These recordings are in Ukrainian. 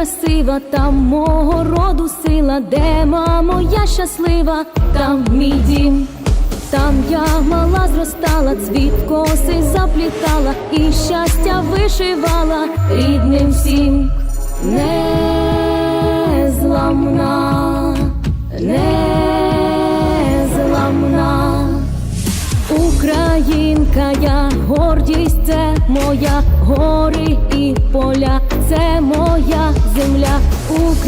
красива, там мого роду сила, де мамо, я щаслива, там мій дім. Там я мала зростала, цвіт коси заплітала і щастя вишивала рідним всім. Незламна, незламна. Українка, я гордість, це моя гори і поля,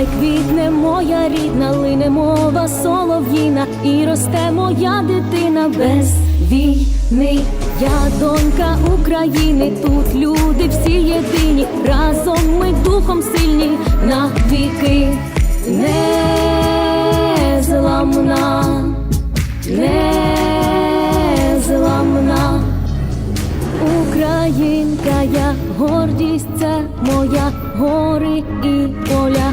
Хай квітне моя рідна, лине мова солов'їна, і росте моя дитина без війни. Я донька України, тут люди всі єдині, разом ми духом сильні навіки. Незламна, незламна. Українка, я гордість, це моя гори і поля,